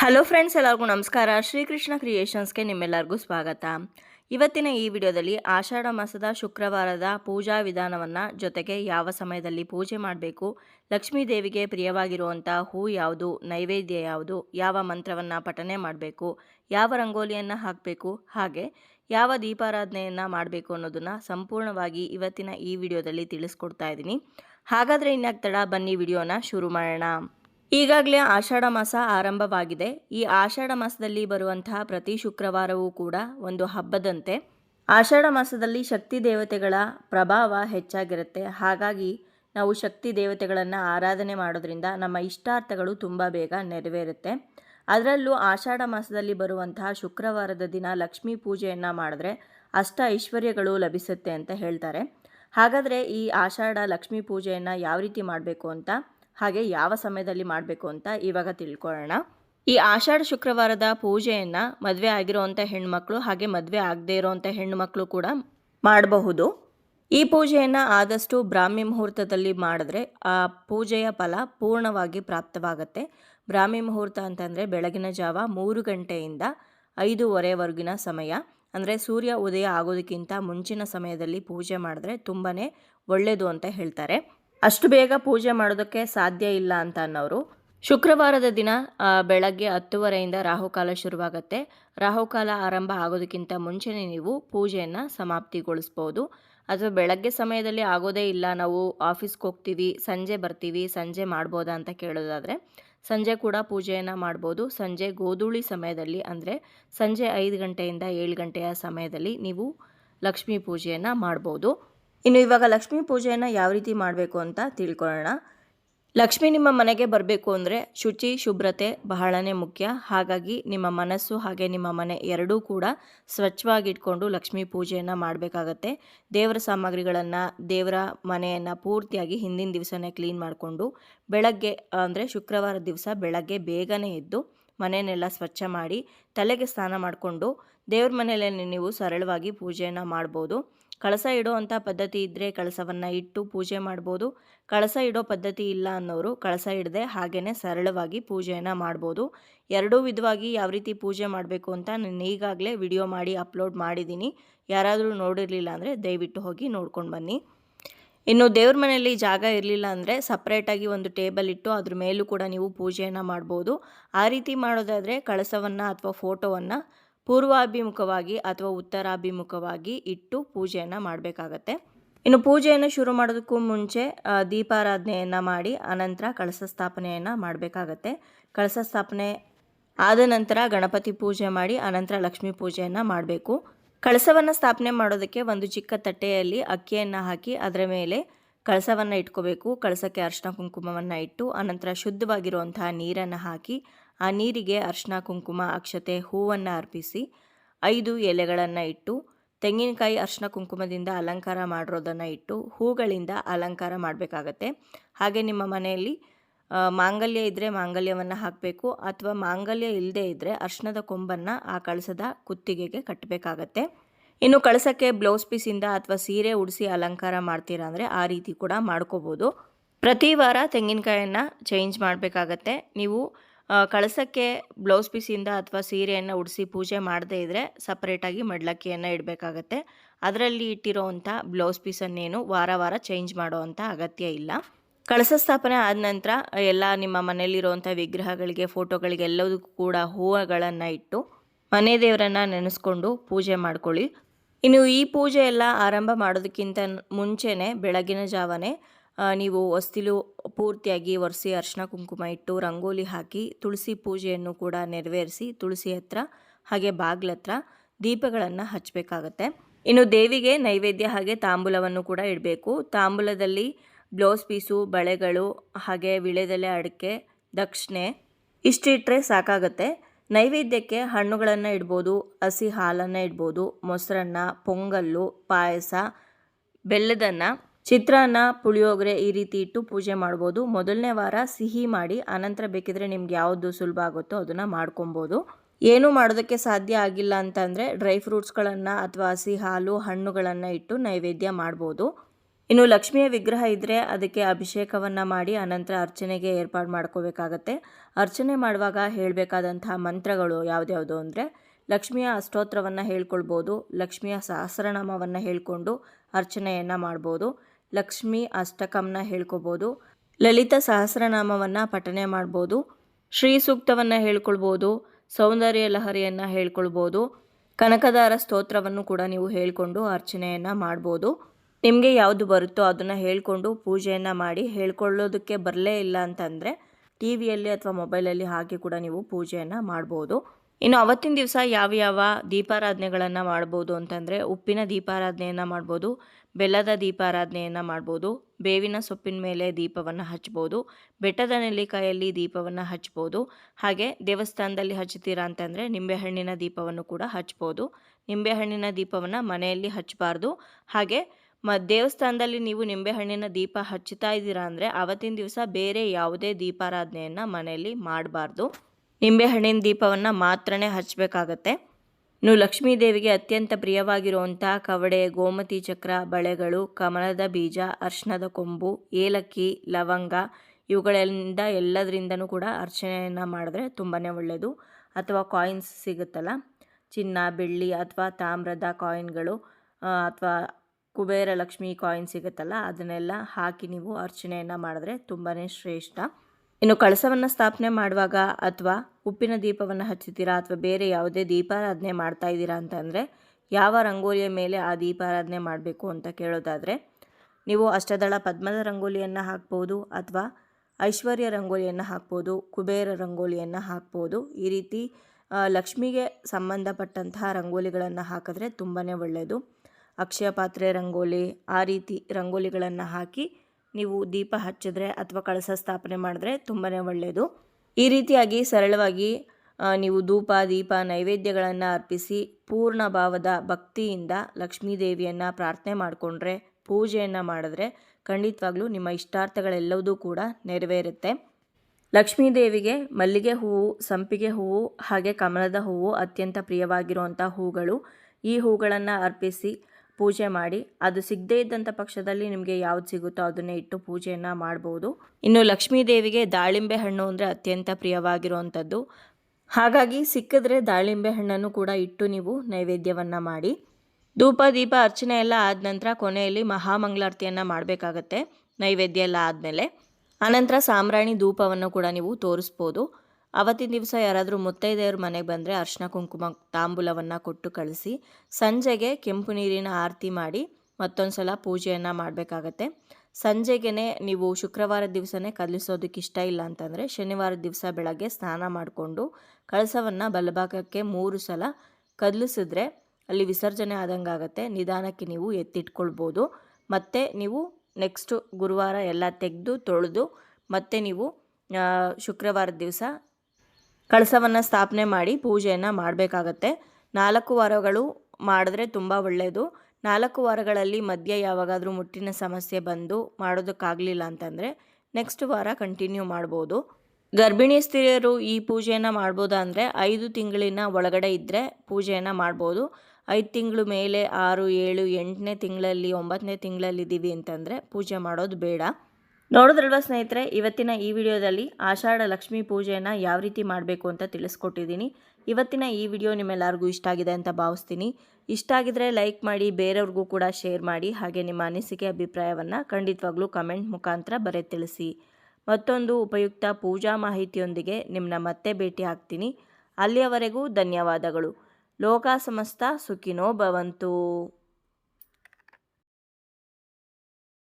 Hello friends ಎಲ್ಲರಿಗೂ ನಮಸ್ಕಾರ. ಶ್ರೀಕೃಷ್ಣ ಕ್ರಿಯೇಷನ್ಸ್ಗೆ ನಿಮ್ಮೆಲ್ಲರಿಗೂ ಸ್ವಾಗತ. ಇವತ್ತಿನ ಈ ವಿಡಿಯೋದಲ್ಲಿ ಆಷಾಢ ಮಾಸದ ಶುಕ್ರವಾರದ ಪೂಜಾ ವಿಧಾನವನ್ನು ಜೊತೆಗೆ ಯಾವ ಸಮಯದಲ್ಲಿ ಪೂಜೆ ಮಾಡಬೇಕು, ಲಕ್ಷ್ಮೀ ದೇವಿಗೆ ಪ್ರಿಯವಾಗಿರುವಂಥ ಹೂ ಯಾವುದು, ನೈವೇದ್ಯ ಯಾವುದು, ಯಾವ ಮಂತ್ರವನ್ನು ಪಠನೆ ಮಾಡಬೇಕು, ಯಾವ ರಂಗೋಲಿಯನ್ನು ಹಾಕಬೇಕು, ಹಾಗೆ ಯಾವ ದೀಪಾರಾಧನೆಯನ್ನು ಮಾಡಬೇಕು ಅನ್ನೋದನ್ನು ಸಂಪೂರ್ಣವಾಗಿ ಇವತ್ತಿನ ಈ ವಿಡಿಯೋದಲ್ಲಿ ತಿಳಿಸ್ಕೊಡ್ತಾ ಇದ್ದೀನಿ. ಹಾಗಾದರೆ ಇನ್ನಾಗ್ತಡ ತಡ ಬನ್ನಿ, ವಿಡಿಯೋನ ಶುರು ಮಾಡೋಣ. ಈಗಾಗಲೇ ಆಷಾಢ ಮಾಸ ಆರಂಭವಾಗಿದೆ. ಈ ಆಷಾಢ ಮಾಸದಲ್ಲಿ ಬರುವಂತಹ ಪ್ರತಿ ಶುಕ್ರವಾರವೂ ಕೂಡ ಒಂದು ಹಬ್ಬದಂತೆ ಆಷಾಢ ಮಾಸದಲ್ಲಿ ಶಕ್ತಿ ದೇವತೆಗಳ ಪ್ರಭಾವ ಹೆಚ್ಚಾಗಿರುತ್ತೆ. ಹಾಗಾಗಿ ನಾವು ಶಕ್ತಿ ದೇವತೆಗಳನ್ನು ಆರಾಧನೆ ಮಾಡೋದ್ರಿಂದ ನಮ್ಮ ಇಷ್ಟಾರ್ಥಗಳು ತುಂಬ ಬೇಗ ನೆರವೇರುತ್ತೆ. ಅದರಲ್ಲೂ ಆಷಾಢ ಮಾಸದಲ್ಲಿ ಬರುವಂತಹ ಶುಕ್ರವಾರದ ದಿನ ಲಕ್ಷ್ಮೀ ಪೂಜೆಯನ್ನು ಮಾಡಿದ್ರೆ ಅಷ್ಟ ಐಶ್ವರ್ಯಗಳು ಲಭಿಸುತ್ತೆ ಅಂತ ಹೇಳ್ತಾರೆ. ಹಾಗಾದರೆ ಈ ಆಷಾಢ ಲಕ್ಷ್ಮೀ ಪೂಜೆಯನ್ನು ಯಾವ ರೀತಿ ಮಾಡಬೇಕು ಅಂತ ಹಾಗೆ ಯಾವ ಸಮಯದಲ್ಲಿ ಮಾಡಬೇಕು ಅಂತ ಇವಾಗ ತಿಳ್ಕೊಳ್ಳೋಣ. ಈ ಆಷಾಢ ಶುಕ್ರವಾರದ ಪೂಜೆಯನ್ನು ಮದುವೆ ಆಗಿರೋವಂಥ ಹೆಣ್ಮಕ್ಳು ಹಾಗೆ ಮದುವೆ ಆಗದೇ ಇರೋವಂಥ ಹೆಣ್ಮಕ್ಳು ಕೂಡ ಮಾಡಬಹುದು. ಈ ಪೂಜೆಯನ್ನು ಆದಷ್ಟು ಬ್ರಾಹ್ಮಿ ಮುಹೂರ್ತದಲ್ಲಿ ಮಾಡಿದ್ರೆ ಆ ಪೂಜೆಯ ಫಲ ಪೂರ್ಣವಾಗಿ ಪ್ರಾಪ್ತವಾಗುತ್ತೆ. ಬ್ರಾಹ್ಮಿ ಮುಹೂರ್ತ ಅಂತಂದರೆ ಬೆಳಗಿನ ಜಾವ ಮೂರು ಗಂಟೆಯಿಂದ ಐದೂವರೆವರೆಗಿನ ಸಮಯ. ಅಂದರೆ ಸೂರ್ಯ ಉದಯ ಆಗೋದಕ್ಕಿಂತ ಮುಂಚಿನ ಸಮಯದಲ್ಲಿ ಪೂಜೆ ಮಾಡಿದ್ರೆ ತುಂಬಾ ಒಳ್ಳೆಯದು ಅಂತ ಹೇಳ್ತಾರೆ. ಅಷ್ಟು ಬೇಗ ಪೂಜೆ ಮಾಡೋದಕ್ಕೆ ಸಾಧ್ಯ ಇಲ್ಲ ಅಂತ ಅನ್ನೋರು. ಶುಕ್ರವಾರದ ದಿನ ಬೆಳಗ್ಗೆ ಹತ್ತುವರೆಯಿಂದ ರಾಹುಕಾಲ ಶುರುವಾಗುತ್ತೆ. ರಾಹುಕಾಲ ಆರಂಭ ಆಗೋದಕ್ಕಿಂತ ಮುಂಚೆನೇ ನೀವು ಪೂಜೆಯನ್ನು ಸಮಾಪ್ತಿಗೊಳಿಸ್ಬೋದು. ಅಥವಾ ಬೆಳಗ್ಗೆ ಸಮಯದಲ್ಲಿ ಆಗೋದೇ ಇಲ್ಲ. ನಾವು ಆಫೀಸ್ಗೆ ಹೋಗ್ತೀವಿ, ಸಂಜೆ ಬರ್ತೀವಿ, ಸಂಜೆ ಮಾಡ್ಬೋದಾ ಅಂತ ಕೇಳೋದಾದರೆ, ಸಂಜೆ ಕೂಡ ಪೂಜೆಯನ್ನು ಮಾಡ್ಬೋದು. ಸಂಜೆ ಗೋಧೂಳಿ ಸಮಯದಲ್ಲಿ ಅಂದರೆ ಸಂಜೆ ಐದು ಗಂಟೆಯಿಂದ ಏಳು ಗಂಟೆಯ ಸಮಯದಲ್ಲಿ ನೀವು ಲಕ್ಷ್ಮೀ ಪೂಜೆಯನ್ನು ಮಾಡ್ಬೋದು. ಇನ್ನು ಇವಾಗ ಲಕ್ಷ್ಮೀ ಪೂಜೆಯನ್ನು ಯಾವ ರೀತಿ ಮಾಡಬೇಕು ಅಂತ ತಿಳ್ಕೊಳ್ಳೋಣ. ಲಕ್ಷ್ಮಿ ನಿಮ್ಮ ಮನೆಗೆ ಬರಬೇಕು ಅಂದರೆ ಶುಚಿ, ಶುಭ್ರತೆ ಬಹಳನೇ ಮುಖ್ಯ. ಹಾಗಾಗಿ ನಿಮ್ಮ ಮನಸ್ಸು ಹಾಗೆ ನಿಮ್ಮ ಮನೆ ಎರಡೂ ಕೂಡ ಸ್ವಚ್ಛವಾಗಿಟ್ಕೊಂಡು ಲಕ್ಷ್ಮೀ ಪೂಜೆಯನ್ನು ಮಾಡಬೇಕಾಗತ್ತೆ. ದೇವರ ಸಾಮಗ್ರಿಗಳನ್ನು, ದೇವರ ಮನೆಯನ್ನು ಪೂರ್ತಿಯಾಗಿ ಹಿಂದಿನ ದಿವಸನೇ ಕ್ಲೀನ್ ಮಾಡಿಕೊಂಡು ಬೆಳಗ್ಗೆ, ಅಂದರೆ ಶುಕ್ರವಾರ ದಿವಸ ಬೆಳಗ್ಗೆ ಬೇಗನೆ ಎದ್ದು ಮನೆಯನ್ನೆಲ್ಲ ಸ್ವಚ್ಛ ಮಾಡಿ ತಲೆಗೆ ಸ್ನಾನ ಮಾಡಿಕೊಂಡು ದೇವ್ರ ಮನೆಯಲ್ಲೇ ನೀವು ಸರಳವಾಗಿ ಪೂಜೆಯನ್ನು ಮಾಡ್ಬೋದು. ಕಳಸ ಇಡೋ ಅಂಥ ಪದ್ಧತಿ ಇದ್ದರೆ ಕಳಸವನ್ನು ಇಟ್ಟು ಪೂಜೆ ಮಾಡ್ಬೋದು. ಕಳಸ ಇಡೋ ಪದ್ಧತಿ ಇಲ್ಲ ಅನ್ನೋರು ಕಳಸ ಇಡದೆ ಹಾಗೇ ಸರಳವಾಗಿ ಪೂಜೆಯನ್ನು ಮಾಡ್ಬೋದು. ಎರಡೂ ವಿಧವಾಗಿ ಯಾವ ರೀತಿ ಪೂಜೆ ಮಾಡಬೇಕು ಅಂತ ನಾನು ಈಗಾಗಲೇ ವಿಡಿಯೋ ಮಾಡಿ ಅಪ್ಲೋಡ್ ಮಾಡಿದ್ದೀನಿ. ಯಾರಾದರೂ ನೋಡಿರಲಿಲ್ಲ ಅಂದರೆ ದಯವಿಟ್ಟು ಹೋಗಿ ನೋಡ್ಕೊಂಡು ಬನ್ನಿ. ಇನ್ನು ದೇವ್ರ ಮನೆಯಲ್ಲಿ ಜಾಗ ಇರಲಿಲ್ಲ ಅಂದರೆ ಸಪ್ರೇಟಾಗಿ ಒಂದು ಟೇಬಲ್ ಇಟ್ಟು ಅದ್ರ ಮೇಲೂ ಕೂಡ ನೀವು ಪೂಜೆಯನ್ನು ಮಾಡ್ಬೋದು. ಆ ರೀತಿ ಮಾಡೋದಾದರೆ ಕಳಸವನ್ನು ಅಥವಾ ಫೋಟೋವನ್ನು ಪೂರ್ವಾಭಿಮುಖವಾಗಿ ಅಥವಾ ಉತ್ತರಾಭಿಮುಖವಾಗಿ ಇಟ್ಟು ಪೂಜೆಯನ್ನು ಮಾಡಬೇಕಾಗತ್ತೆ. ಇನ್ನು ಪೂಜೆಯನ್ನು ಶುರು ಮಾಡೋದಕ್ಕೂ ಮುಂಚೆ ದೀಪಾರಾಧನೆಯನ್ನು ಮಾಡಿ, ಅನಂತರ ಕಳಸ ಸ್ಥಾಪನೆಯನ್ನು ಮಾಡಬೇಕಾಗತ್ತೆ. ಕಳಸ ಸ್ಥಾಪನೆ ಆದ ನಂತರ ಗಣಪತಿ ಪೂಜೆ ಮಾಡಿ, ಅನಂತರ ಲಕ್ಷ್ಮೀ ಪೂಜೆಯನ್ನು ಮಾಡಬೇಕು. ಕಳಸವನ್ನು ಸ್ಥಾಪನೆ ಮಾಡೋದಕ್ಕೆ ಒಂದು ಚಿಕ್ಕ ತಟ್ಟೆಯಲ್ಲಿ ಅಕ್ಕಿಯನ್ನು ಹಾಕಿ ಅದರ ಮೇಲೆ ಕಳಸವನ್ನು ಇಟ್ಕೋಬೇಕು. ಕಳಸಕ್ಕೆ ಅರ್ಶಿನ ಕುಂಕುಮವನ್ನು ಇಟ್ಟು, ಅನಂತರ ಶುದ್ಧವಾಗಿರುವಂತಹ ನೀರನ್ನು ಹಾಕಿ ಆ ನೀರಿಗೆ ಅರ್ಶಿನ ಕುಂಕುಮ, ಅಕ್ಷತೆ, ಹೂವನ್ನು ಅರ್ಪಿಸಿ, ಐದು ಎಲೆಗಳನ್ನು ಇಟ್ಟು, ತೆಂಗಿನಕಾಯಿ ಅರ್ಶಿನ ಕುಂಕುಮದಿಂದ ಅಲಂಕಾರ ಮಾಡಿರೋದನ್ನು ಇಟ್ಟು, ಹೂಗಳಿಂದ ಅಲಂಕಾರ ಮಾಡಬೇಕಾಗತ್ತೆ. ಹಾಗೆ ನಿಮ್ಮ ಮನೆಯಲ್ಲಿ ಮಾಂಗಲ್ಯ ಇದ್ದರೆ ಮಾಂಗಲ್ಯವನ್ನು ಹಾಕಬೇಕು, ಅಥವಾ ಮಾಂಗಲ್ಯ ಇಲ್ಲದೇ ಇದ್ದರೆ ಅರ್ಶಿನದ ಕೊಂಬನ್ನು ಆ ಕಳಸದ ಕುತ್ತಿಗೆಗೆ ಕಟ್ಟಬೇಕಾಗತ್ತೆ ಇನ್ನು ಕಳಸಕ್ಕೆ ಬ್ಲೌಸ್ ಪೀಸಿಂದ ಅಥವಾ ಸೀರೆ ಉಡಿಸಿ ಅಲಂಕಾರ ಮಾಡ್ತೀರಾ ಅಂದರೆ ಆ ರೀತಿ ಕೂಡ ಮಾಡ್ಕೋಬೋದು. ಪ್ರತಿ ವಾರ ತೆಂಗಿನಕಾಯನ್ನು ಚೇಂಜ್ ಮಾಡಬೇಕಾಗತ್ತೆ. ನೀವು ಕಳಸಕ್ಕೆ ಬ್ಲೌಸ್ ಪೀಸಿಂದ ಅಥವಾ ಸೀರೆಯನ್ನು ಉಡಿಸಿ ಪೂಜೆ ಮಾಡದೇ ಇದ್ದರೆ ಸಪ್ರೇಟಾಗಿ ಮಡ್ಲಕ್ಕಿಯನ್ನು ಇಡಬೇಕಾಗತ್ತೆ. ಅದರಲ್ಲಿ ಇಟ್ಟಿರೋವಂಥ ಬ್ಲೌಸ್ ಪೀಸನ್ನೇನು ವಾರ ವಾರ ಚೇಂಜ್ ಮಾಡೋವಂಥ ಅಗತ್ಯ ಇಲ್ಲ. ಕಳಸ ಸ್ಥಾಪನೆ ಆದ ನಂತರ ಎಲ್ಲ ನಿಮ್ಮ ಮನೆಯಲ್ಲಿರುವಂಥ ವಿಗ್ರಹಗಳಿಗೆ, ಫೋಟೋಗಳಿಗೆ ಎಲ್ಲದಕ್ಕೂ ಕೂಡ ಹೂವುಗಳನ್ನು ಇಟ್ಟು ಮನೆ ದೇವರನ್ನು ನೆನೆಸ್ಕೊಂಡು ಪೂಜೆ ಮಾಡ್ಕೊಳ್ಳಿ. ಇನ್ನು ಈ ಪೂಜೆ ಎಲ್ಲ ಆರಂಭ ಮಾಡೋದಕ್ಕಿಂತ ಮುಂಚೆನೇ ಬೆಳಗಿನ ಜಾವನೇ ನೀವು ಹೊಸ್ತಿಲು ಪೂರ್ತಿಯಾಗಿ ಒರೆಸಿ ಅರ್ಶಿನ ಕುಂಕುಮ ಇಟ್ಟು ರಂಗೋಲಿ ಹಾಕಿ ತುಳಸಿ ಪೂಜೆಯನ್ನು ಕೂಡ ನೆರವೇರಿಸಿ ತುಳಸಿ ಹತ್ರ ಹಾಗೆ ಬಾಗ್ಲ ಹತ್ರ ದೀಪಗಳನ್ನು ಹಚ್ಚಬೇಕಾಗತ್ತೆ. ಇನ್ನು ದೇವಿಗೆ ನೈವೇದ್ಯ ಹಾಗೆ ತಾಂಬೂಲವನ್ನು ಕೂಡ ಇಡಬೇಕು. ತಾಂಬೂಲದಲ್ಲಿ ಬ್ಲೌಸ್ ಪೀಸು, ಬಳೆಗಳು ಹಾಗೆ ವಿಳೆದೆಲೆ ಅಡಿಕೆ, ದಕ್ಷಿಣೆ ಇಷ್ಟಿಟ್ಟರೆ ಸಾಕಾಗತ್ತೆ. ನೈವೇದ್ಯಕ್ಕೆ ಹಣ್ಣುಗಳನ್ನು ಇಡ್ಬೋದು, ಹಸಿ ಹಾಲನ್ನು ಇಡ್ಬೋದು, ಮೊಸರನ್ನ, ಪೊಂಗಲ್ಲು, ಪಾಯಸ, ಬೆಲ್ಲದನ್ನ ಚಿತ್ರಾನ್ನ ಪುಳಿಯೋಗರೆ ಈ ರೀತಿ ಇಟ್ಟು ಪೂಜೆ ಮಾಡ್ಬೋದು. ಮೊದಲನೇ ವಾರ ಸಿಹಿ ಮಾಡಿ, ಆನಂತರ ಬೇಕಿದ್ರೆ ನಿಮ್ಗೆ ಯಾವುದು ಸುಲಭ ಆಗುತ್ತೋ ಅದನ್ನು ಮಾಡ್ಕೊಬೋದು. ಏನು ಮಾಡೋದಕ್ಕೆ ಸಾಧ್ಯ ಆಗಿಲ್ಲ ಅಂತಂದರೆ ಡ್ರೈ ಫ್ರೂಟ್ಸ್ಗಳನ್ನು ಅಥವಾ ಹಸಿ ಹಾಲು ಹಣ್ಣುಗಳನ್ನು ಇಟ್ಟು ನೈವೇದ್ಯ ಮಾಡ್ಬೋದು. ಇನ್ನು ಲಕ್ಷ್ಮಿಯ ವಿಗ್ರಹ ಇದ್ದರೆ ಅದಕ್ಕೆ ಅಭಿಷೇಕವನ್ನು ಮಾಡಿ ಅನಂತರ ಅರ್ಚನೆಗೆ ಏರ್ಪಾಡು ಮಾಡ್ಕೋಬೇಕಾಗತ್ತೆ. ಅರ್ಚನೆ ಮಾಡುವಾಗ ಹೇಳಬೇಕಾದಂತಹ ಮಂತ್ರಗಳು ಯಾವುದ್ಯಾವುದು ಅಂದರೆ, ಲಕ್ಷ್ಮಿಯ ಅಷ್ಟೋತ್ರವನ್ನು ಹೇಳ್ಕೊಳ್ಬೋದು, ಲಕ್ಷ್ಮಿಯ ಸಹಸ್ರನಾಮವನ್ನು ಹೇಳ್ಕೊಂಡು ಅರ್ಚನೆಯನ್ನು ಮಾಡ್ಬೋದು. ಲಕ್ಷ್ಮಿ ಅಷ್ಟಕಂನ ಹೇಳ್ಕೊಬೋದು. ಲಲಿತ ಸಹಸ್ರನಾಮವನ್ನು ಪಠನೆ ಮಾಡ್ಬೋದು. ಶ್ರೀ ಸೂಕ್ತವನ್ನು ಹೇಳ್ಕೊಳ್ಬೋದು. ಸೌಂದರ್ಯ ಲಹರಿಯನ್ನು ಹೇಳ್ಕೊಳ್ಬೋದು. ಕನಕದಾರ ಸ್ತೋತ್ರವನ್ನು ಕೂಡ ನೀವು ಹೇಳ್ಕೊಂಡು ಅರ್ಚನೆಯನ್ನು ಮಾಡ್ಬೋದು. ನಿಮಗೆ ಯಾವುದು ಬರುತ್ತೋ ಅದನ್ನು ಹೇಳ್ಕೊಂಡು ಪೂಜೆಯನ್ನು ಮಾಡಿ ಹೇಳ್ಕೊಳ್ಳೋದಕ್ಕೆ ಬರಲೇ ಇಲ್ಲ ಅಂತಂದರೆ ಟಿ ವಿಯಲ್ಲಿ ಅಥವಾ ಮೊಬೈಲಲ್ಲಿ ಹಾಕಿ ಕೂಡ ನೀವು ಪೂಜೆಯನ್ನು ಮಾಡ್ಬೋದು. ಇನ್ನು ಅವತ್ತಿನ ದಿವಸ ಯಾವ ಯಾವ ದೀಪಾರಾಧನೆಗಳನ್ನು ಮಾಡ್ಬೋದು ಅಂತಂದರೆ ಉಪ್ಪಿನ ದೀಪಾರಾಧನೆಯನ್ನು ಮಾಡ್ಬೋದು. ಬೆಲ್ಲದ ದೀಪಾರಾಧನೆಯನ್ನು ಮಾಡ್ಬೋದು, ಬೇವಿನ ಸೊಪ್ಪಿನ ಮೇಲೆ ದೀಪವನ್ನು ಹಚ್ಬೋದು, ಬೆಟ್ಟದ ನೆಲ್ಲಿಕಾಯಲ್ಲಿ ದೀಪವನ್ನು ಹಚ್ಬೋದು, ಹಾಗೆ ದೇವಸ್ಥಾನದಲ್ಲಿ ಹಚ್ತೀರಾ ಅಂತಂದರೆ ನಿಂಬೆಹಣ್ಣಿನ ದೀಪವನ್ನು ಕೂಡ ಹಚ್ಬೋದು. ನಿಂಬೆಹಣ್ಣಿನ ದೀಪವನ್ನು ಮನೆಯಲ್ಲಿ ಹಚ್ಚಬಾರ್ದು ಹಾಗೆ ಮ, ದೇವಸ್ಥಾನದಲ್ಲಿ ನೀವು ನಿಂಬೆಹಣ್ಣಿನ ದೀಪ ಹಚ್ಚುತ್ತಾ ಇದ್ದೀರಾ ಅಂದರೆ ಅವತ್ತಿನ ದಿವಸ ಬೇರೆ ಯಾವುದೇ ದೀಪಾರಾಧನೆಯನ್ನು ಮನೆಯಲ್ಲಿ ಮಾಡಬಾರ್ದು. ನಿಂಬೆಹಣ್ಣಿನ ದೀಪವನ್ನು ಮಾತ್ರನೇ ಹಚ್ಚಬೇಕಾಗತ್ತೆ ಇನ್ನು ಲಕ್ಷ್ಮೀದೇವಿಗೆ ಅತ್ಯಂತ ಪ್ರಿಯವಾಗಿರುವಂತಹ ಕವಡೆ, ಗೋಮತಿ ಚಕ್ರ, ಬಳೆಗಳು, ಕಮಲದ ಬೀಜ, ಅರ್ಶನದ ಕೊಂಬು, ಏಲಕ್ಕಿ, ಲವಂಗ ಇವುಗಳಿಂದ ಎಲ್ಲದರಿಂದನೂ ಕೂಡ ಅರ್ಚನೆಯನ್ನು ಮಾಡಿದ್ರೆ ತುಂಬಾ ಒಳ್ಳೆಯದು ಅಥವಾ ಕಾಯಿನ್ಸ್ ಸಿಗುತ್ತಲ್ಲ? ಚಿನ್ನ, ಬೆಳ್ಳಿ ಅಥವಾ ತಾಮ್ರದ ಕಾಯಿನ್ಗಳು ಅಥವಾ ಕುಬೇರ ಲಕ್ಷ್ಮಿ ಕಾಯಿನ್ ಸಿಗುತ್ತಲ್ಲ, ಅದನ್ನೆಲ್ಲ ಹಾಕಿ ನೀವು ಅರ್ಚನೆಯನ್ನು ಮಾಡಿದ್ರೆ ತುಂಬಾ ಶ್ರೇಷ್ಠ. ಇನ್ನು ಕಳಸವನ್ನು ಸ್ಥಾಪನೆ ಮಾಡುವಾಗ ಅಥವಾ ಉಪ್ಪಿನ ದೀಪವನ್ನು ಹಚ್ಚುತ್ತೀರಾ ಅಥವಾ ಬೇರೆ ಯಾವುದೇ ದೀಪಾರಾಧನೆ ಮಾಡ್ತಾ ಇದ್ದೀರಾ ಅಂತಂದರೆ ಯಾವ ರಂಗೋಲಿಯ ಮೇಲೆ ಆ ದೀಪಾರಾಧನೆ ಮಾಡಬೇಕು ಅಂತ ಕೇಳೋದಾದರೆ ನೀವು ಅಷ್ಟದಳ ಪದ್ಮದ ರಂಗೋಲಿಯನ್ನು ಹಾಕ್ಬೋದು ಅಥವಾ ಐಶ್ವರ್ಯ ರಂಗೋಲಿಯನ್ನು ಹಾಕ್ಬೋದು, ಕುಬೇರ ರಂಗೋಲಿಯನ್ನು ಹಾಕ್ಬೋದು. ಈ ರೀತಿ ಲಕ್ಷ್ಮಿಗೆ ಸಂಬಂಧಪಟ್ಟಂತಹ ರಂಗೋಲಿಗಳನ್ನು ಹಾಕಿದ್ರೆ ತುಂಬಾ ಒಳ್ಳೆಯದು ಅಕ್ಷಯ ಪಾತ್ರೆ ರಂಗೋಲಿ, ಆ ರೀತಿ ರಂಗೋಲಿಗಳನ್ನು ಹಾಕಿ ನೀವು ದೀಪ ಹಚ್ಚಿದ್ರೆ ಅಥವಾ ಕಳಸ ಸ್ಥಾಪನೆ ಮಾಡಿದ್ರೆ ತುಂಬಾ ಒಳ್ಳೆಯದು ಈ ರೀತಿಯಾಗಿ ಸರಳವಾಗಿ ನೀವು ಧೂಪ, ದೀಪ, ನೈವೇದ್ಯಗಳನ್ನು ಅರ್ಪಿಸಿ ಪೂರ್ಣ ಭಾವದ ಭಕ್ತಿಯಿಂದ ಲಕ್ಷ್ಮೀ ದೇವಿಯನ್ನು ಪ್ರಾರ್ಥನೆ ಮಾಡಿಕೊಂಡ್ರೆ, ಪೂಜೆಯನ್ನು ಮಾಡಿದ್ರೆ ಖಂಡಿತವಾಗ್ಲೂ ನಿಮ್ಮ ಇಷ್ಟಾರ್ಥಗಳೆಲ್ಲವೂ ಕೂಡ ನೆರವೇರುತ್ತೆ. ಲಕ್ಷ್ಮೀ ದೇವಿಗೆ ಮಲ್ಲಿಗೆ ಹೂವು, ಸಂಪಿಗೆ ಹೂವು, ಹಾಗೆ ಕಮಲದ ಹೂವು ಅತ್ಯಂತ ಪ್ರಿಯವಾಗಿರುವಂಥ ಹೂಗಳು. ಈ ಹೂಗಳನ್ನು ಅರ್ಪಿಸಿ ಪೂಜೆ ಮಾಡಿ, ಅದು ಸಿಗದೇ ಇದ್ದಂಥ ಪಕ್ಷದಲ್ಲಿ ನಿಮಗೆ ಯಾವ್ದು ಸಿಗುತ್ತೋ ಅದನ್ನೇ ಇಟ್ಟು ಪೂಜೆಯನ್ನು ಮಾಡ್ಬೋದು. ಇನ್ನು ಲಕ್ಷ್ಮೀ ದೇವಿಗೆ ದಾಳಿಂಬೆ ಹಣ್ಣು ಅಂದರೆ ಅತ್ಯಂತ ಪ್ರಿಯವಾಗಿರುವಂಥದ್ದು. ಹಾಗಾಗಿ ಸಿಕ್ಕಿದ್ರೆ ದಾಳಿಂಬೆ ಹಣ್ಣನ್ನು ಕೂಡ ಇಟ್ಟು ನೀವು ನೈವೇದ್ಯವನ್ನು ಮಾಡಿ. ಧೂಪ, ದೀಪ, ಅರ್ಚನೆ ಎಲ್ಲ ಆದ ನಂತರ ಕೊನೆಯಲ್ಲಿ ಮಹಾಮಂಗಳಾರತಿಯನ್ನು ಮಾಡಬೇಕಾಗತ್ತೆ. ನೈವೇದ್ಯ ಎಲ್ಲ ಆದಮೇಲೆ. ಆನಂತರ ಸಾಮ್ರಾಣಿ ಧೂಪವನ್ನು ಕೂಡ ನೀವು ತೋರಿಸ್ಬೋದು. ಅವತ್ತಿನ ದಿವಸ ಯಾರಾದರೂ ಮುತ್ತೈದೆಯವ್ರ ಮನೆಗೆ ಬಂದರೆ ಅರ್ಶಿನ ಕುಂಕುಮ ತಾಂಬೂಲವನ್ನು ಕೊಟ್ಟು ಕಳಿಸಿ, ಸಂಜೆಗೆ ಕೆಂಪು ನೀರಿನ ಆರತಿ ಮಾಡಿ ಮತ್ತೊಂದು ಸಲ ಪೂಜೆಯನ್ನು ಮಾಡಬೇಕಾಗತ್ತೆ. ಸಂಜೆಗೆ ನೀವು ಶುಕ್ರವಾರದ ದಿವಸನೇ ಕದಲಿಸೋದಕ್ಕೆ ಇಷ್ಟ ಇಲ್ಲ ಅಂತಂದರೆ ಶನಿವಾರದ ದಿವಸ ಬೆಳಗ್ಗೆ ಸ್ನಾನ ಮಾಡಿಕೊಂಡು ಕಳಸವನ್ನು ಬಲಭಾಗಕ್ಕೆ ಮೂರು ಸಲ ಕದಲಿಸಿದ್ರೆ ಅಲ್ಲಿ ವಿಸರ್ಜನೆ ಆದಂಗೆ ಆಗುತ್ತೆ ನಿಧಾನಕ್ಕೆ ನೀವು ಎತ್ತಿಟ್ಕೊಳ್ಬೋದು. ಮತ್ತು ನೀವು ನೆಕ್ಸ್ಟು ಗುರುವಾರ ಎಲ್ಲ ತೆಗೆದು, ತೊಳೆದು, ಮತ್ತೆ ನೀವು ಶುಕ್ರವಾರದ ದಿವಸ ಕಳಸವನ್ನು ಸ್ಥಾಪನೆ ಮಾಡಿ ಪೂಜೆಯನ್ನು ಮಾಡಬೇಕಾಗತ್ತೆ. ನಾಲ್ಕು ವಾರಗಳು ಮಾಡಿದ್ರೆ ತುಂಬ ಒಳ್ಳೆಯದು ನಾಲ್ಕು ವಾರಗಳಲ್ಲಿ ಮಧ್ಯೆ ಯಾವಾಗಾದರೂ ಮುಟ್ಟಿನ ಸಮಸ್ಯೆ ಬಂದು ಮಾಡೋದಕ್ಕಾಗಲಿಲ್ಲ ಅಂತಂದರೆ ನೆಕ್ಸ್ಟ್ ವಾರ ಕಂಟಿನ್ಯೂ ಮಾಡ್ಬೋದು. ಗರ್ಭಿಣಿ ಸ್ತ್ರೀಯರು ಈ ಪೂಜೆಯನ್ನು ಮಾಡ್ಬೋದಾ ಅಂದರೆ ಐದು ತಿಂಗಳಿನ ಒಳಗಡೆ ಇದ್ದರೆ ಪೂಜೆಯನ್ನು ಮಾಡ್ಬೋದು. ಐದು ತಿಂಗಳು ಮೇಲೆ ಆರು, ಏಳು, ಎಂಟನೇ ತಿಂಗಳಲ್ಲಿ ಒಂಬತ್ತನೇ ತಿಂಗಳಲ್ಲಿ ಇದ್ದೀವಿ ಅಂತಂದರೆ ಪೂಜೆ ಮಾಡೋದು ಬೇಡ. ನೋಡಿದ್ರಲ್ವ ಸ್ನೇಹಿತರೆ, ಇವತ್ತಿನ ಈ ವಿಡಿಯೋದಲ್ಲಿ ಆಷಾಢ ಲಕ್ಷ್ಮೀ ಪೂಜೆಯನ್ನು ಯಾವ ರೀತಿ ಮಾಡಬೇಕು ಅಂತ ತಿಳಿಸ್ಕೊಟ್ಟಿದ್ದೀನಿ. ಇವತ್ತಿನ ಈ ವಿಡಿಯೋ ನಿಮ್ಮೆಲ್ಲರಿಗೂ ಇಷ್ಟ ಆಗಿದೆ ಅಂತ ಭಾವಿಸ್ತೀನಿ. ಇಷ್ಟ ಆಗಿದ್ರೆ ಲೈಕ್ ಮಾಡಿ, ಬೇರೆಯವ್ರಿಗೂ ಕೂಡ ಶೇರ್ ಮಾಡಿ, ಹಾಗೆ ನಿಮ್ಮ ಅನಿಸಿಕೆ, ಅಭಿಪ್ರಾಯವನ್ನು ಖಂಡಿತವಾಗ್ಲೂ ಕಮೆಂಟ್ ಮುಖಾಂತರ ಬರೆ ತಿಳಿಸಿ. ಮತ್ತೊಂದು ಉಪಯುಕ್ತ ಪೂಜಾ ಮಾಹಿತಿಯೊಂದಿಗೆ ನಿಮ್ಮನ್ನ ಮತ್ತೆ ಭೇಟಿ ಆಗ್ತೀನಿ. ಅಲ್ಲಿಯವರೆಗೂ ಧನ್ಯವಾದಗಳು. ಲೋಕ ಸಮಸ್ತ ಸುಖಿನೋ ಭವಂತು.